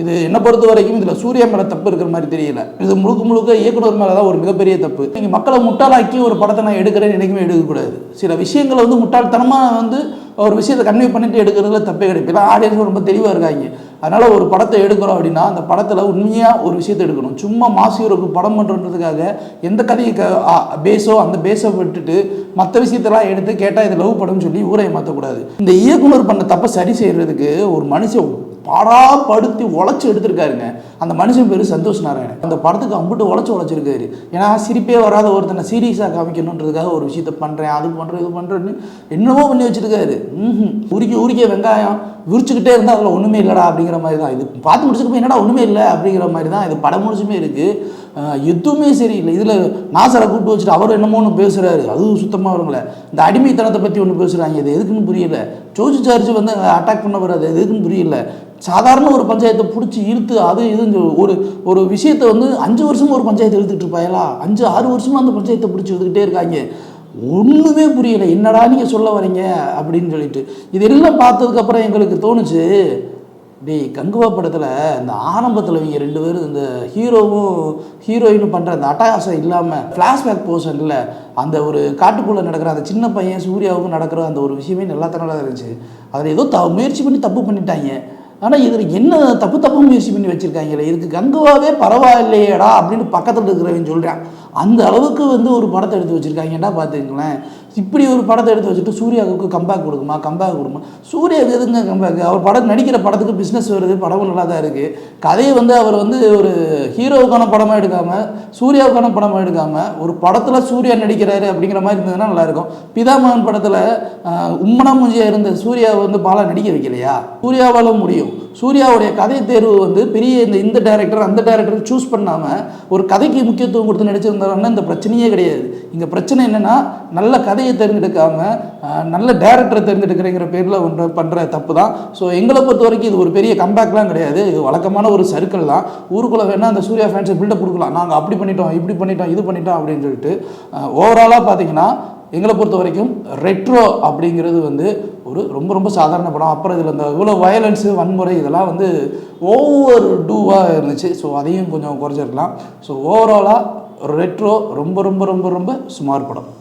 இது என்னை பொறுத்த வரைக்கும் இதில் சூர்யா மேலே தப்பு இருக்கிற மாதிரி தெரியல. இது முழுக்க முழுக்க இயக்குனர் மேலே தான் ஒரு மிகப்பெரிய தப்பு. நீங்கள் மக்களை முட்டாளாக்கி ஒரு படத்தை நான் எடுக்கிறேன்னு என்றைக்குமே எடுக்கக்கூடாது. சில விஷயங்களை வந்து முட்டாள்தனமாக வந்து ஒரு விஷயத்தை கன்வே பண்ணிட்டு எடுக்கிறதுல தப்பே கிடையாது. இப்போ ஆடியன்ஸ் ரொம்ப தெளிவாக இருக்காங்க. அதனால் ஒரு படத்தை எடுக்கிறோம் அப்படின்னா அந்த படத்தில் உண்மையாக ஒரு விஷயத்தை எடுக்கணும். சும்மா மாசியூருக்கு படம் பண்ணுறதுக்காக எந்த கதையை க பேஸோ அந்த பேஸை விட்டுட்டு மற்ற விஷயத்தெல்லாம் எடுத்து கேட்டால் இது லவ் படம்னு சொல்லி ஊரை மாற்றக்கூடாது இந்த இயக்குனர் பண்ண தப்பை சரி செய்கிறதுக்கு ஒரு மனுஷன் பாடாப்படுத்தி உழைச்சி எடுத்திருக்காருங்க. அந்த மனுஷன் பேர் சந்தோஷ் நாராயணன். அந்த படத்துக்கு அம்பிட்டு உழைச்சி உழைச்சிருக்காரு. ஏன்னா சிரிப்பே வராத ஒருத்தனை சீரியஸாக காமிக்கணுன்றதுக்காக ஒரு விஷயத்த பண்ணுறேன் அது பண்ணுறேன் இது பண்ணுறேன்னு என்னவோ பண்ணி வச்சிருக்காரு. ம் உரிக்க உரிக்க வெங்காயம் விரிச்சுக்கிட்டே இருந்தால் அதில் ஒன்றுமே இல்லைடா அப்படிங்கிற மாதிரி தான். இது பார்த்து முடிச்சுக்கப்போ என்னடா ஒன்றுமே இல்லை அப்படிங்கிற மாதிரி தான். இது படம் முடிச்சுமே இருக்குது எதுவுமே சரியில்லை. இதில் நாசரை கூப்பிட்டு வச்சுட்டு அவர் என்னமோ ஒன்று பேசுகிறாரு அதுவும் சுத்தமாக வருங்களே இந்த அடிமைத்தனத்தை பற்றி ஒன்று பேசுகிறாங்க இது எதுக்குன்னு புரியல. ஜோஜி சார்ஜ் வந்து அட்டாக் பண்ண வராது அது எதுக்குன்னு புரியல. சாதாரண ஒரு பஞ்சாயத்தை பிடிச்சி இழுத்து அது இது ஒரு ஒரு விஷயத்தை வந்து அஞ்சு வருஷமும் ஒரு பஞ்சாயத்து இழுத்துட்டு இருப்பாங்களா அஞ்சு ஆறு வருஷமாக அந்த பஞ்சாயத்தை பிடிச்சி இழுத்துக்கிட்டே இருக்காங்க. ஒன்றுமே புரியலை. என்னடா நீங்கள் சொல்ல வரீங்க? அப்படின்னு சொல்லிட்டு. இதெல்லாம் பார்த்ததுக்கப்புறம் எங்களுக்கு தோணுச்சு டேய் கங்குவா படத்தில் இந்த ஆரம்பத்தில் இவங்க ரெண்டு பேரும் இந்த ஹீரோவும் ஹீரோயினும் பண்ணுற அந்த அட்டகாசம் இல்லாமல் ஃப்ளாஷ்பேக் போர்ஷனில் அந்த ஒரு காட்டுக்குள்ளே நடக்கிற அந்த சின்ன பையன் சூர்யாவுக்கும் நடக்கிற அந்த ஒரு விஷயமே நல்லா தான் இருந்துச்சு. அதில் ஏதோ த முயற்சி பண்ணி தப்பு பண்ணிட்டாங்க. ஆனால் இதில் என்ன தப்பு தப்பு முயற்சி பண்ணி வச்சுருக்காங்களே? இதுக்கு கங்குவாவே பரவாயில்லையேடா அப்படின்னு பக்கத்தில் இருக்கிறவன் சொல்கிறான் அந்த அளவுக்கு வந்து ஒரு படத்தை எடுத்து வச்சுருக்காங்கடா பார்த்துங்களேன் இப்படி ஒரு படத்தை எடுத்து வச்சுட்டு சூர்யாவுக்கு கம்பேக் கொடுக்குமா? கம்பேக் கொடுக்குமா? சூர்யாவுக்கு எதுங்க கம்பேக் அவர் படம் நடிக்கிற படத்துக்கு பிஸ்னஸ் வருது படமும் நல்லா தான் இருக்குது கதையை வந்து அவர் வந்து ஒரு ஹீரோவுக்கான படமாக எடுக்காமல் சூர்யாவுக்கான படமாக எடுக்காமல் ஒரு படத்தில் சூர்யா நடிக்கிறாரு அப்படிங்கிற மாதிரி இருந்ததுன்னா நல்லாயிருக்கும் பிதாமகன் படத்தில் உம்மனா மூஞ்சியாக இருந்த சூர்யாவை வந்து பாலா நடிக்க வைக்கலையா? சூர்யாவால் முடியும். சூர்யாவுடைய கதை தேர்வு வந்து பெரிய இந்த இந்த டேரக்டர் அந்த டேரக்டர் சூஸ் பண்ணாமல் ஒரு கதைக்கு முக்கியத்துவம் கொடுத்து நடிச்சிருந்தாருன்னா இந்த பிரச்சனையே கிடையாது. இங்கே பிரச்சனை என்னென்னா நல்ல கதையை தேர்ந்தெடுக்காம தேர்ந்தெடுக்காமல் நல்ல டேரக்டரை தேர்ந்தெடுக்கிறேங்கிற பேரில் ஒன்று பண்ணுற தப்பு தான் ஸோ எங்களை பொறுத்த வரைக்கும் இது ஒரு பெரிய கம்பேக்லாம் கிடையாது. இது வழக்கமான ஒரு சர்க்கிள் தான். ஊருக்குள்ளே வேணால் அந்த சூர்யா ஃபேன்ஸை பில்டப் கொடுக்கலாம். நாங்கள் அப்படி பண்ணிட்டோம் இப்படி பண்ணிட்டோம் இது பண்ணிட்டோம் அப்படின்னு சொல்லிட்டு ஓவராலாக பார்த்தீங்கன்னா எங்களை பொறுத்த வரைக்கும் ரெட்ரோ அப்படிங்கிறது வந்து ஒரு ரொம்ப ரொம்ப சாதாரண படம். அப்புறம் இதில் இந்த இவ்வளோ வயலன்ஸு வன்முறை இதெல்லாம் வந்து ஓவர் டூவாக இருந்துச்சு. ஸோ அதையும் கொஞ்சம் குறைச்சிருக்கலாம். ஸோ ஓவராலாக ரெட்ரோ ரொம்ப ரொம்ப ரொம்ப ரொம்ப சுமார் படம்.